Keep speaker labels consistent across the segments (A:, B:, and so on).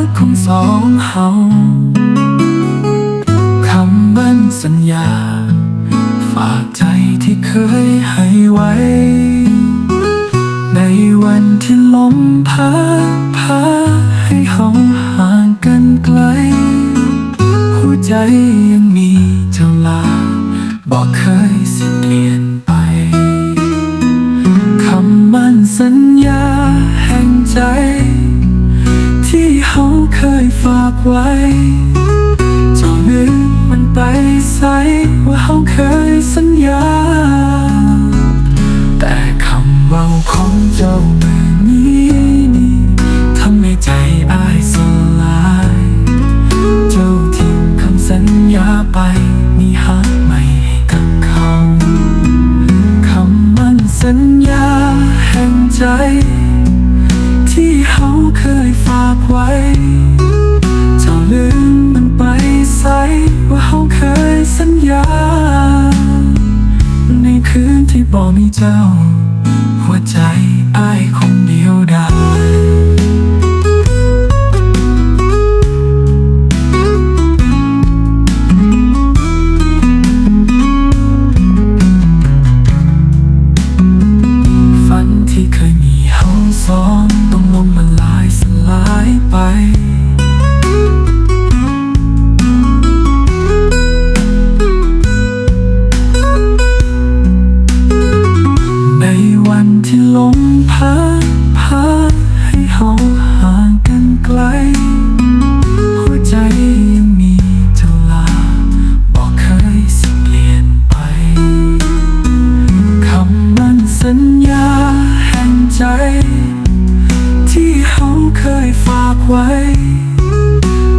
A: องเฮาคำมั่นสัญญา ฝากใจที่เคยให้ไว้ ในวันที่ลมพัดพาให้เฮาห่างกันไกล หัวใจยังมีเจ้าลาบอกเคยสิเปลี่ยนากไว้เจ้าลืมมันไปใสว่าเฮาเคยสัญญา แต่คำเว่าของเจ้าเมื่อนี้นี่ทำให้ใจอายสลาย เจ้าทิ้งคำสัญญาไปมีหาไม่ให้กับเขาคำมั่นสัญญาแห่งใจ ที่เขาเคยฝากไว้ เจ้า หัวใจอ้ายคงาแห่งใจ ที่เขาเคยฝากไว้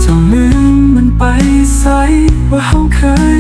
A: จะลืมมันไปใสว่าเขาเคย